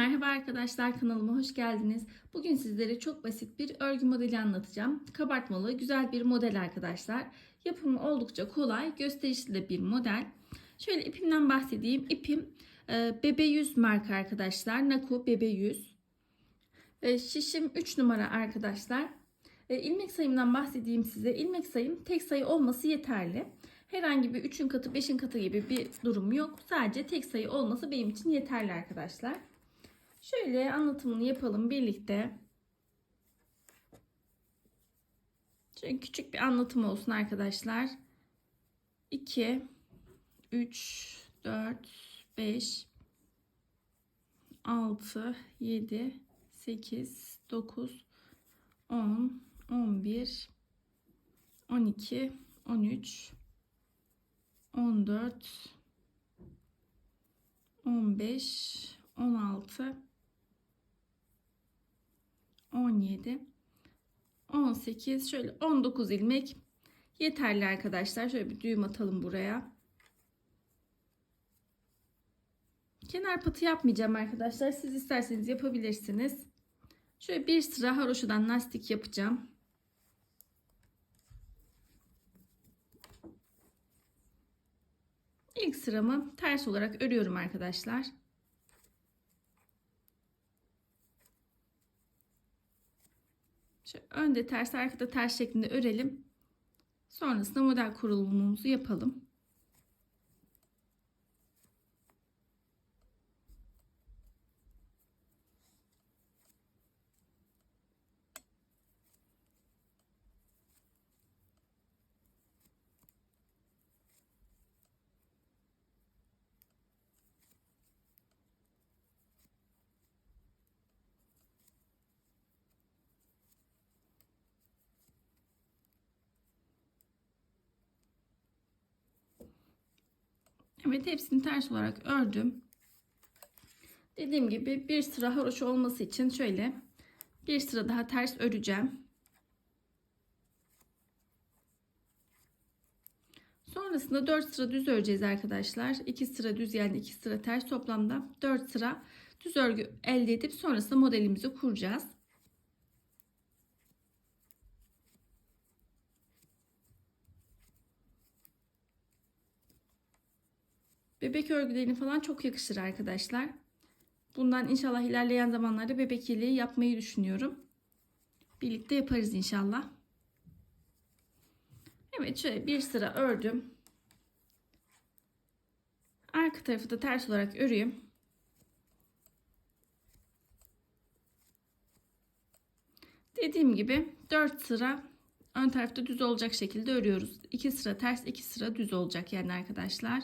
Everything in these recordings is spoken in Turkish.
Merhaba arkadaşlar kanalıma hoş geldiniz. Bugün sizlere çok basit bir örgü modeli anlatacağım. Kabartmalı güzel bir model arkadaşlar. Yapımı oldukça kolay, gösterişli de bir model. Şöyle ipimden bahsedeyim. İpim e, Bebe 100 marka arkadaşlar. Naku Bebe 100. E, şişim 3 numara arkadaşlar. E, ilmek sayımdan bahsedeyim size. İlmek sayım tek sayı olması yeterli. Herhangi bir 3'ün katı 5'in katı gibi bir durum yok. Sadece tek sayı olması benim için yeterli arkadaşlar. Şöyle anlatımını yapalım birlikte. Şöyle küçük bir anlatım olsun arkadaşlar. 2 3 4 5 6 7 8 9 10 11 12 13 14 15 16 17 18 şöyle 19 ilmek yeterli arkadaşlar. Şöyle bir düğüm atalım buraya. Kenar patı yapmayacağım arkadaşlar. Siz isterseniz yapabilirsiniz. Şöyle bir sıra haroşadan lastik yapacağım. İlk sıramı ters olarak örüyorum arkadaşlar. Önde ters arkada ters şeklinde örelim. Sonrasında model kurulumumuzu yapalım. Evet hepsini ters olarak ördüm. Dediğim gibi bir sıra haroşa olması için şöyle bir sıra daha ters öreceğim. Sonrasında 4 sıra düz öreceğiz arkadaşlar. 2 sıra düz yani 2 sıra ters toplamda 4 sıra düz örgü elde edip sonrasında modelimizi kuracağız. Bebek örgülerini falan çok yakışır arkadaşlar. Bundan inşallah ilerleyen zamanlarda bebek yeleği yapmayı düşünüyorum. Birlikte yaparız inşallah. Evet şöyle bir sıra ördüm. Arka tarafı da ters olarak öreyim. Dediğim gibi 4 sıra ön tarafta düz olacak şekilde örüyoruz. 2 sıra ters 2 sıra düz olacak yani arkadaşlar.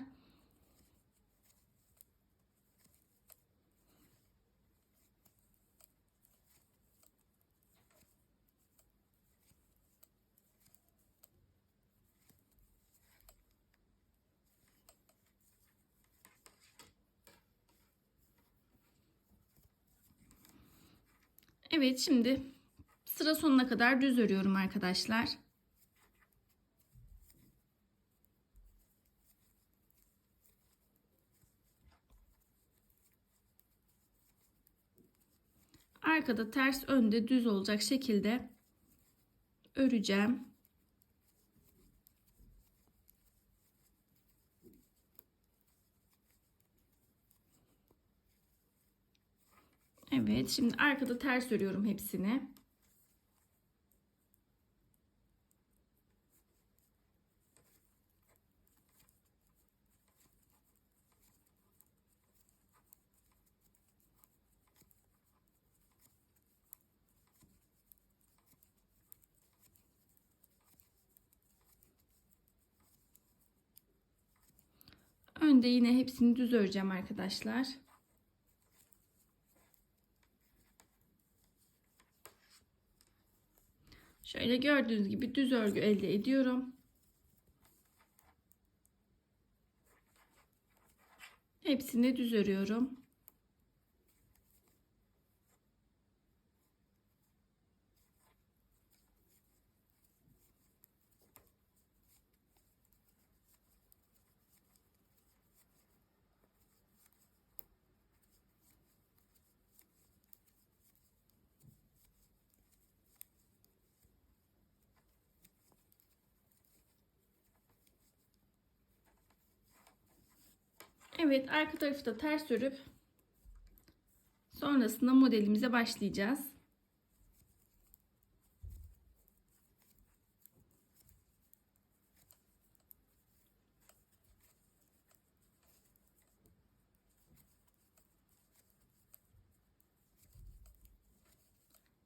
Evet şimdi sıra sonuna kadar düz örüyorum arkadaşlar. Arkada ters önde düz olacak şekilde öreceğim. Evet şimdi arkada ters örüyorum hepsini. Önde yine hepsini düz öreceğim arkadaşlar. Şöyle gördüğünüz gibi düz örgü elde ediyorum. Hepsini düz örüyorum. Evet arka tarafı da ters örüp sonrasında modelimize başlayacağız.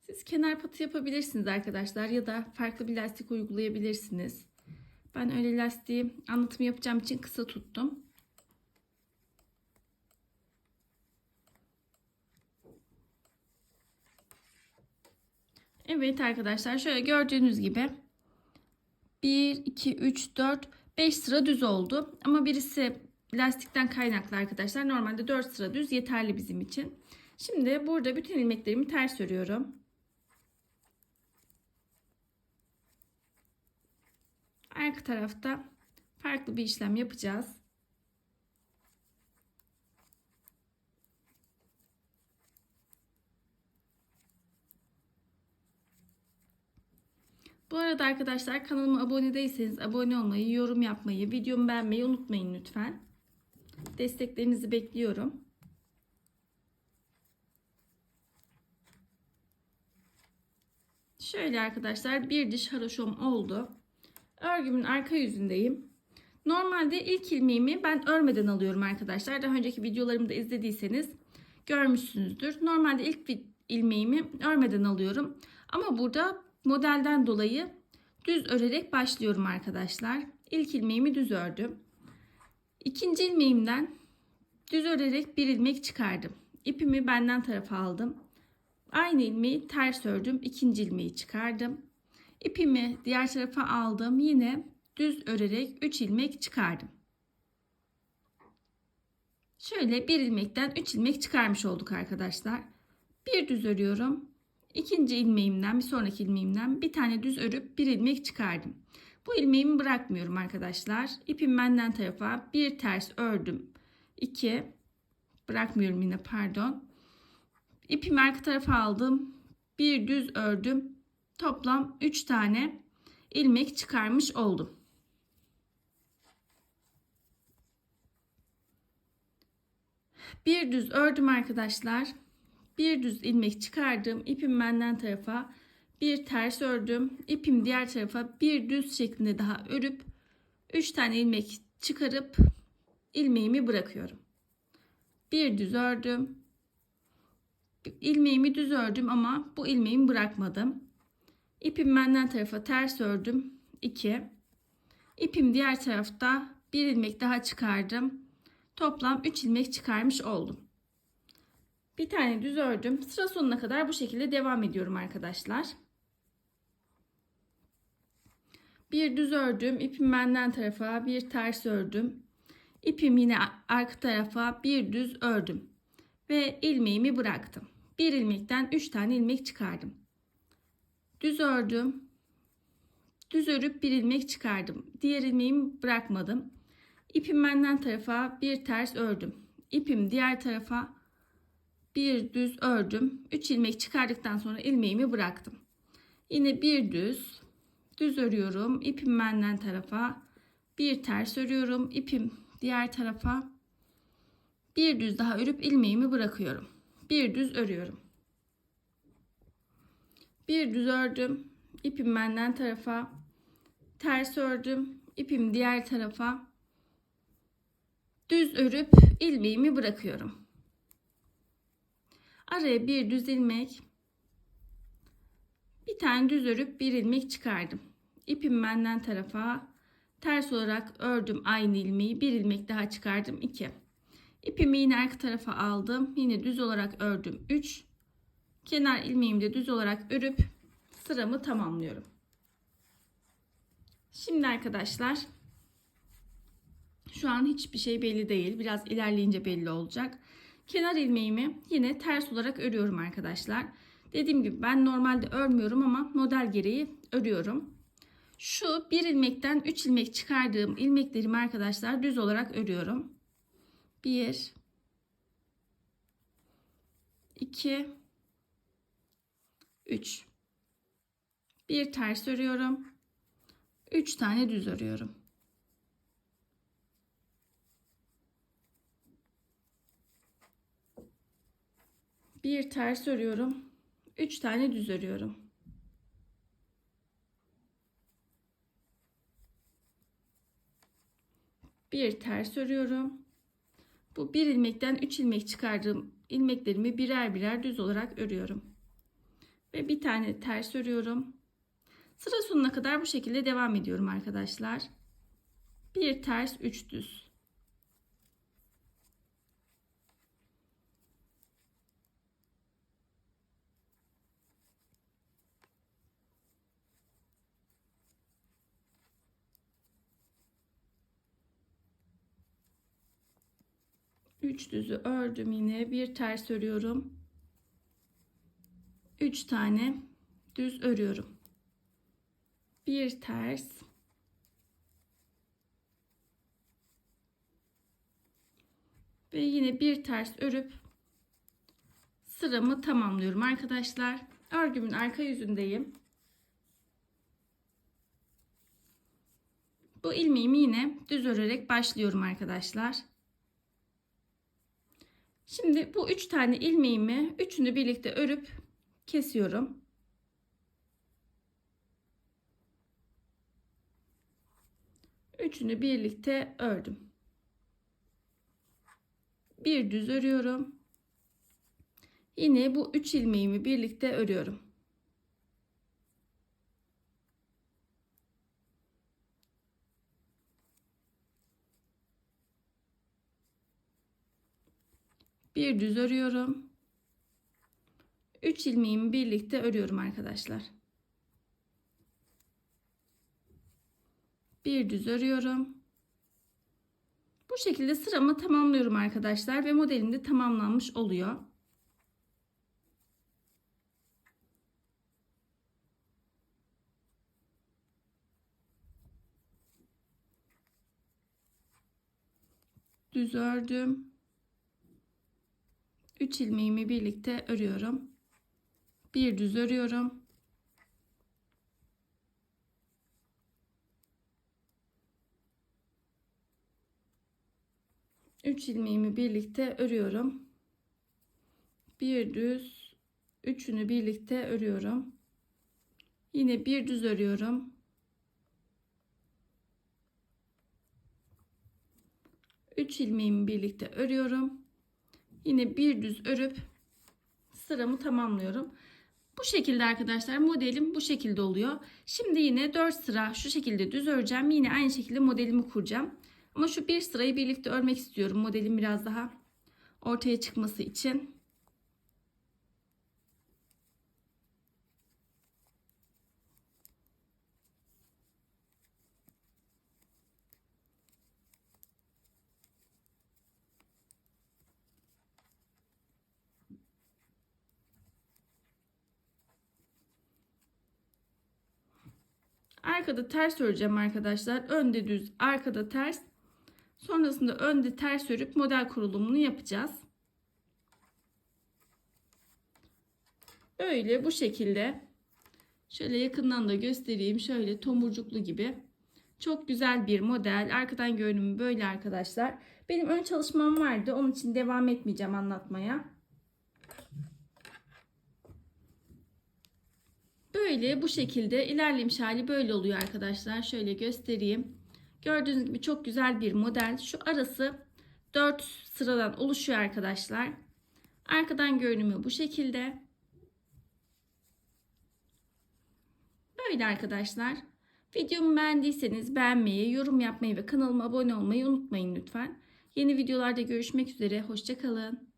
Siz kenar patı yapabilirsiniz arkadaşlar ya da farklı bir lastik uygulayabilirsiniz. Ben öyle lastiği anlatım yapacağım için kısa tuttum. Evet arkadaşlar şöyle gördüğünüz gibi 1, 2, 3, 4, 5 sıra düz oldu. Ama birisi lastikten kaynaklı arkadaşlar. Normalde 4 sıra düz yeterli bizim için. Şimdi burada bütün ilmeklerimi ters örüyorum. Arka tarafta farklı bir işlem yapacağız. Bu arada arkadaşlar kanalıma abone değilseniz abone olmayı, yorum yapmayı, videomu beğenmeyi unutmayın lütfen. Desteklerinizi bekliyorum. Şöyle arkadaşlar bir diş haroşom oldu. Örgümün arka yüzündeyim. Normalde ilk ilmeğimi ben örmeden alıyorum arkadaşlar. Daha önceki videolarımda izlediyseniz görmüşsünüzdür. Normalde ilk ilmeğimi örmeden alıyorum. Ama burada modelden dolayı düz örerek başlıyorum arkadaşlar. İlk ilmeğimi düz ördüm. İkinci ilmeğimden düz örerek bir ilmek çıkardım. İpimi benden tarafa aldım. Aynı ilmeği ters ördüm. İkinci ilmeği çıkardım. İpimi diğer tarafa aldım. Yine düz örerek 3 ilmek çıkardım. Şöyle bir ilmekten 3 ilmek çıkarmış olduk arkadaşlar. Bir düz örüyorum. İkinci ilmeğimden bir sonraki ilmeğimden bir tane düz örüp bir ilmek çıkardım. Bu ilmeğimi bırakmıyorum arkadaşlar. İpim benden tarafa bir ters ördüm. 2 bırakmıyorum yine pardon. İpimi arka tarafa aldım. Bir düz ördüm. Toplam 3 tane ilmek çıkarmış oldum. Bir düz ördüm arkadaşlar. Bir düz ilmek çıkardım. İpim benden tarafa bir ters ördüm. İpim diğer tarafa bir düz şeklinde daha örüp 3 tane ilmek çıkarıp ilmeğimi bırakıyorum. Bir düz ördüm. ilmeğimi düz ördüm ama bu ilmeğimi bırakmadım. İpim benden tarafa ters ördüm. 2. İpim diğer tarafta bir ilmek daha çıkardım. Toplam 3 ilmek çıkarmış oldum. Bir tane düz ördüm. Sıra sonuna kadar bu şekilde devam ediyorum arkadaşlar. Bir düz ördüm. İpim benden tarafa bir ters ördüm. İpim yine arka tarafa bir düz ördüm. Ve ilmeğimi bıraktım. Bir ilmekten 3 tane ilmek çıkardım. Düz ördüm. Düz örüp bir ilmek çıkardım. Diğer ilmeğimi bırakmadım. İpim benden tarafa bir ters ördüm. İpim diğer tarafa bir düz ördüm. 3 ilmek çıkardıktan sonra ilmeğimi bıraktım. Yine bir düz düz örüyorum. İpim benden tarafa bir ters örüyorum. İpim diğer tarafa bir düz daha örüp ilmeğimi bırakıyorum. Bir düz örüyorum. Bir düz ördüm. İpim benden tarafa ters ördüm. İpim diğer tarafa düz örüp ilmeğimi bırakıyorum. Araya bir düz ilmek bir tane düz örüp bir ilmek çıkardım. İpim benden tarafa ters olarak ördüm aynı ilmeği. Bir ilmek daha çıkardım. 2. İpimi yine arka tarafa aldım. Yine düz olarak ördüm. 3. Kenar ilmeğimi de düz olarak örüp sıramı tamamlıyorum. Şimdi arkadaşlar şu an hiçbir şey belli değil. Biraz ilerleyince belli olacak. Kenar ilmeğimi yine ters olarak örüyorum arkadaşlar. Dediğim gibi ben normalde örmüyorum ama model gereği örüyorum. Şu bir ilmekten 3 ilmek çıkardığım ilmeklerimi arkadaşlar düz olarak örüyorum. 1 2 3 bir ters örüyorum 3 tane düz örüyorum Bir ters örüyorum. 3 tane düz örüyorum. Bir ters örüyorum. Bu bir ilmekten 3 ilmek çıkardığım ilmeklerimi birer birer düz olarak örüyorum. Ve bir tane ters örüyorum. Sıra sonuna kadar bu şekilde devam ediyorum arkadaşlar. Bir ters, 3 düz. Üç düzü ördüm yine bir ters örüyorum. Üç tane düz örüyorum. Bir ters. Ve yine bir ters örüp sıramı tamamlıyorum arkadaşlar. Örgümün arka yüzündeyim. Bu ilmeğimi yine düz örerek başlıyorum arkadaşlar. Şimdi bu üç tane ilmeğimi üçünü birlikte örüp kesiyorum. Üçünü birlikte ördüm. Bir düz örüyorum. Yine bu üç ilmeğimi birlikte örüyorum. Bir düz örüyorum. 3 ilmeğimi birlikte örüyorum arkadaşlar. Bir düz örüyorum. Bu şekilde sıramı tamamlıyorum arkadaşlar ve modelim de tamamlanmış oluyor. Düz ördüm. 3 ilmeğimi birlikte örüyorum. Bir düz örüyorum. Üç ilmeğimi birlikte örüyorum. Bir düz, üçünü birlikte örüyorum. Yine bir düz örüyorum. Üç ilmeğimi birlikte örüyorum. Yine bir düz örüp sıramı tamamlıyorum. Bu şekilde arkadaşlar modelim bu şekilde oluyor. Şimdi yine 4 sıra şu şekilde düz öreceğim. Yine aynı şekilde modelimi kuracağım. Ama şu bir sırayı birlikte örmek istiyorum. Modelin biraz daha ortaya çıkması için. Arkada ters öreceğim arkadaşlar. Önde düz, arkada ters. Sonrasında önde ters örüp model kurulumunu yapacağız. Böyle bu şekilde. Şöyle yakından da göstereyim. Şöyle tomurcuklu gibi. Çok güzel bir model. Arkadan görünümü böyle arkadaşlar. Benim ön çalışmam vardı. Onun için devam etmeyeceğim anlatmaya. Böyle bu şekilde ilerlemiş hali böyle oluyor arkadaşlar. Şöyle göstereyim. Gördüğünüz gibi çok güzel bir model. Şu arası 4 sıradan oluşuyor arkadaşlar. Arkadan görünümü bu şekilde. Böyle arkadaşlar. Videomu beğendiyseniz beğenmeyi, yorum yapmayı ve kanalıma abone olmayı unutmayın lütfen. Yeni videolarda görüşmek üzere. Hoşçakalın.